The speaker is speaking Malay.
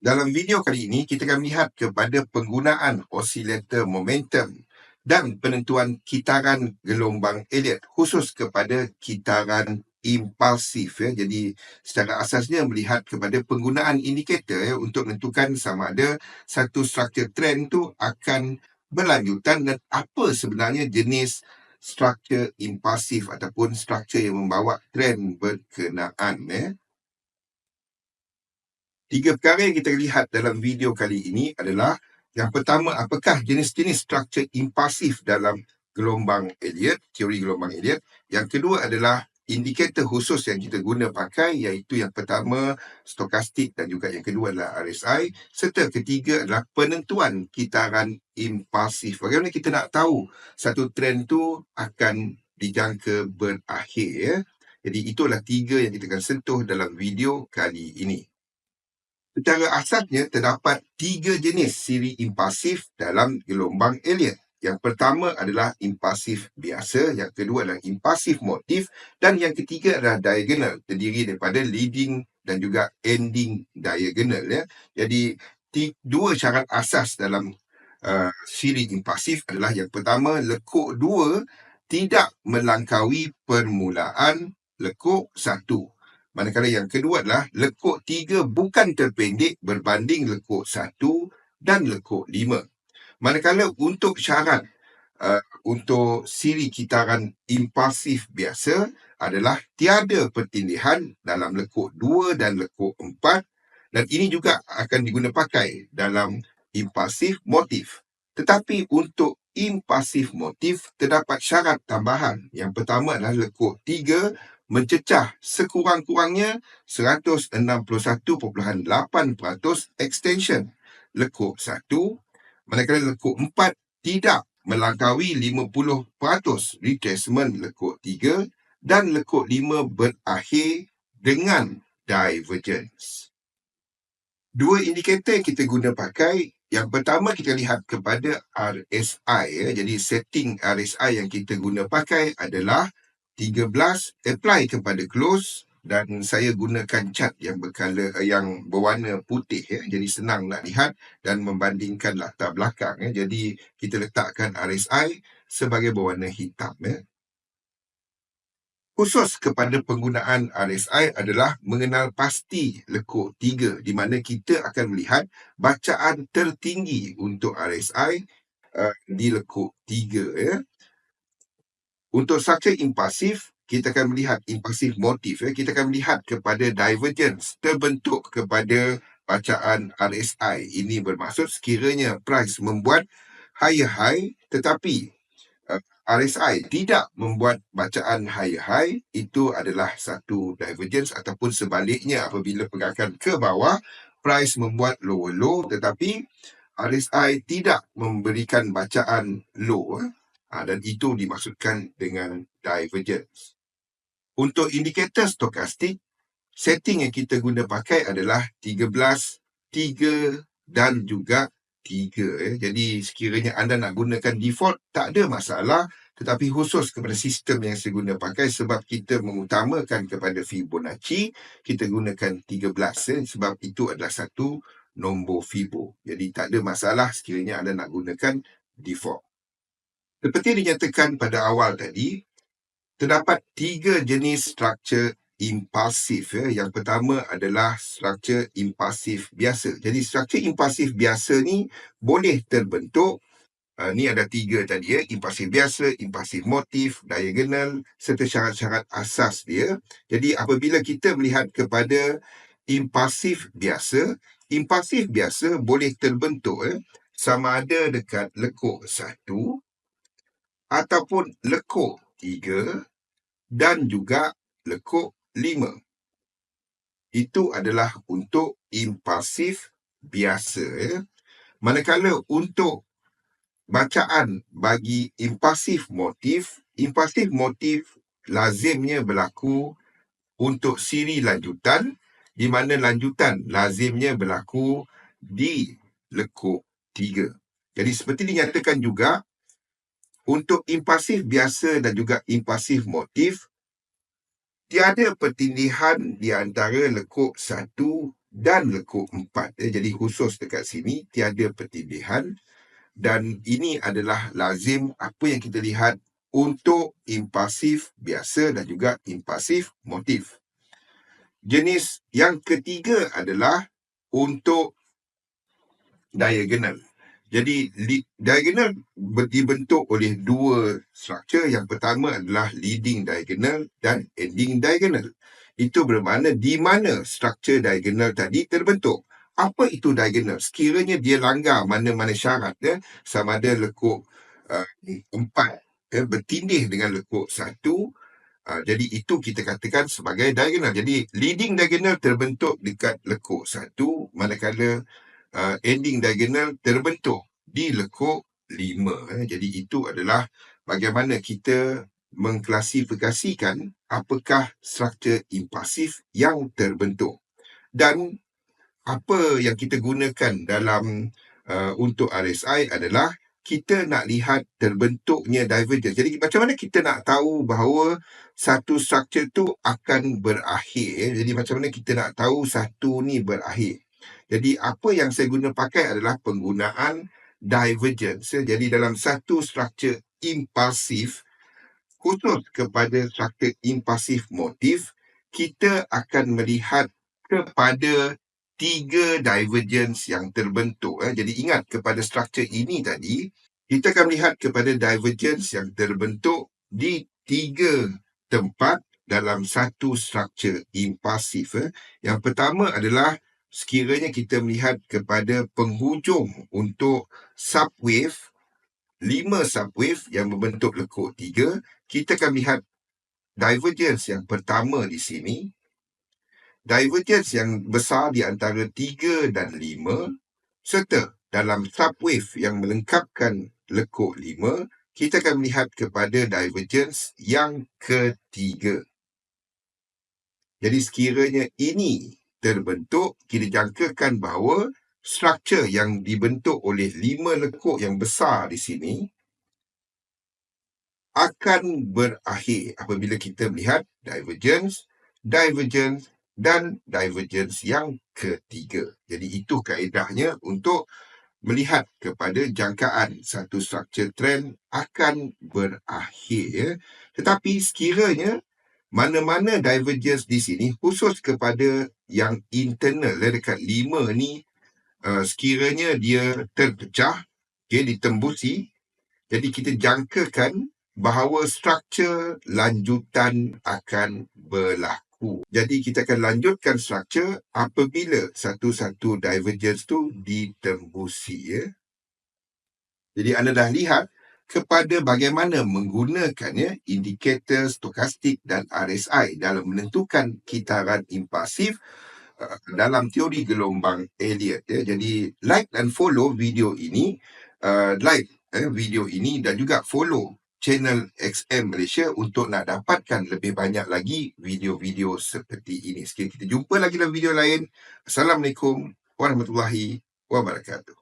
Dalam video kali ini, kita akan melihat kepada penggunaan osilator momentum dan penentuan kitaran gelombang Elliot khusus kepada kitaran impulsif ya. Jadi secara asasnya melihat kepada penggunaan indikator ya untuk menentukan sama ada satu struktur trend tu akan berlanjutan dan apa sebenarnya jenis struktur impulsif ataupun struktur yang membawa trend berkenaan ya. Tiga perkara yang kita lihat dalam video kali ini adalah yang pertama, apakah jenis-jenis struktur impulsif dalam gelombang Elliot, teori gelombang Elliot. Yang kedua adalah indikator khusus yang kita guna pakai iaitu yang pertama stokastik dan juga yang kedua adalah RSI serta ketiga adalah penentuan kitaran impulsif. Bagaimana kita nak tahu satu trend tu akan dijangka berakhir ya. Jadi itulah tiga yang kita akan sentuh dalam video kali ini. Secara asasnya terdapat tiga jenis siri impulsif dalam gelombang Elliot. Yang pertama adalah impulsif biasa, yang kedua adalah impulsif motif dan yang ketiga adalah diagonal terdiri daripada leading dan juga ending diagonal ya. Jadi dua syarat asas dalam uh, siri impulsif adalah yang pertama lekuk dua tidak melangkaui permulaan lekuk satu. Manakala yang kedua adalah lekuk tiga bukan terpendek berbanding lekuk satu dan lekuk lima. Manakala untuk syarat uh, untuk siri kitaran impulsif biasa adalah tiada pertindihan dalam lekuk dua dan lekuk empat dan ini juga akan diguna pakai dalam impulsif motif. Tetapi untuk impulsif motif terdapat syarat tambahan. Yang pertama adalah lekuk tiga mencecah sekurang-kurangnya 161.8% extension lekuk 1 manakala lekuk 4 tidak melangkaui 50% retracement lekuk 3 dan lekuk 5 berakhir dengan divergence. Dua indikator yang kita guna pakai yang pertama kita lihat kepada RSI ya. Jadi setting RSI yang kita guna pakai adalah 13 apply kepada close dan saya gunakan cat yang berkala yang berwarna putih ya. Jadi senang nak lihat dan membandingkan latar belakang ya. Jadi kita letakkan RSI sebagai berwarna hitam ya. Khusus kepada penggunaan RSI adalah mengenal pasti lekuk 3 di mana kita akan melihat bacaan tertinggi untuk RSI uh, di lekuk 3 ya untuk struktur impulsif, kita akan melihat impulsif motif. Ya. Kita akan melihat kepada divergence terbentuk kepada bacaan RSI. Ini bermaksud sekiranya price membuat higher high tetapi uh, RSI tidak membuat bacaan higher high, itu adalah satu divergence ataupun sebaliknya apabila pergerakan ke bawah, price membuat lower low tetapi RSI tidak memberikan bacaan low. Eh. Ha, dan itu dimaksudkan dengan divergence. Untuk indikator stokastik, setting yang kita guna pakai adalah 13, 3 dan juga 3. Eh. Jadi sekiranya anda nak gunakan default, tak ada masalah. Tetapi khusus kepada sistem yang saya guna pakai sebab kita mengutamakan kepada Fibonacci, kita gunakan 13 eh, sebab itu adalah satu nombor Fibo. Jadi tak ada masalah sekiranya anda nak gunakan default. Seperti dinyatakan pada awal tadi, terdapat tiga jenis struktur impulsif. Ya. Yang pertama adalah struktur impulsif biasa. Jadi struktur impulsif biasa ni boleh terbentuk Uh, ni ada tiga tadi ya, impulsif biasa, impulsif motif, diagonal serta syarat-syarat asas dia. Jadi apabila kita melihat kepada impulsif biasa, impulsif biasa boleh terbentuk ya, sama ada dekat lekuk satu ataupun lekuk tiga dan juga lekuk lima. Itu adalah untuk impulsif biasa. Ya. Manakala untuk bacaan bagi impulsif motif, impulsif motif lazimnya berlaku untuk siri lanjutan di mana lanjutan lazimnya berlaku di lekuk tiga. Jadi seperti dinyatakan juga untuk impulsif biasa dan juga impulsif motif, tiada pertindihan di antara lekuk satu dan lekuk 4. Eh. Jadi khusus dekat sini tiada pertindihan dan ini adalah lazim apa yang kita lihat untuk impulsif biasa dan juga impulsif motif. Jenis yang ketiga adalah untuk diagonal. Jadi diagonal dibentuk oleh dua struktur. Yang pertama adalah leading diagonal dan ending diagonal. Itu bermakna di mana struktur diagonal tadi terbentuk. Apa itu diagonal? Sekiranya dia langgar mana-mana syarat ya, sama ada lekuk uh, empat ya, bertindih dengan lekuk satu, uh, jadi itu kita katakan sebagai diagonal. Jadi leading diagonal terbentuk dekat lekuk satu, manakala uh, ending diagonal terbentuk di lekuk lima. Eh. Jadi itu adalah bagaimana kita mengklasifikasikan apakah struktur impulsif yang terbentuk. Dan apa yang kita gunakan dalam uh, untuk RSI adalah kita nak lihat terbentuknya divergence. Jadi macam mana kita nak tahu bahawa satu struktur tu akan berakhir. Eh? Jadi macam mana kita nak tahu satu ni berakhir. Jadi apa yang saya guna pakai adalah penggunaan divergence. Jadi dalam satu struktur impulsif, khusus kepada struktur impulsif motif, kita akan melihat kepada tiga divergence yang terbentuk. Eh. Jadi ingat kepada struktur ini tadi, kita akan melihat kepada divergence yang terbentuk di tiga tempat dalam satu struktur impulsif. Eh. Yang pertama adalah sekiranya kita melihat kepada penghujung untuk subwave, lima subwave yang membentuk lekuk tiga, kita akan lihat divergence yang pertama di sini, divergence yang besar di antara tiga dan lima, serta dalam subwave yang melengkapkan lekuk lima, kita akan melihat kepada divergence yang ketiga. Jadi sekiranya ini terbentuk, kita jangkakan bahawa struktur yang dibentuk oleh lima lekuk yang besar di sini akan berakhir apabila kita melihat divergence, divergence dan divergence yang ketiga. Jadi itu kaedahnya untuk melihat kepada jangkaan satu struktur trend akan berakhir. Ya. Tetapi sekiranya mana-mana divergence di sini khusus kepada yang internal ya, dekat lima ni uh, sekiranya dia terpecah okay, ditembusi jadi kita jangkakan bahawa struktur lanjutan akan berlaku. Jadi kita akan lanjutkan struktur apabila satu-satu divergence tu ditembusi. Ya. Jadi anda dah lihat kepada bagaimana menggunakannya indikator stokastik dan RSI dalam menentukan kitaran impulsif uh, dalam teori gelombang Elliott ya. Jadi like dan follow video ini uh, like eh, video ini dan juga follow channel XM Malaysia untuk nak dapatkan lebih banyak lagi video-video seperti ini. Sekali kita jumpa lagi dalam video lain. Assalamualaikum warahmatullahi wabarakatuh.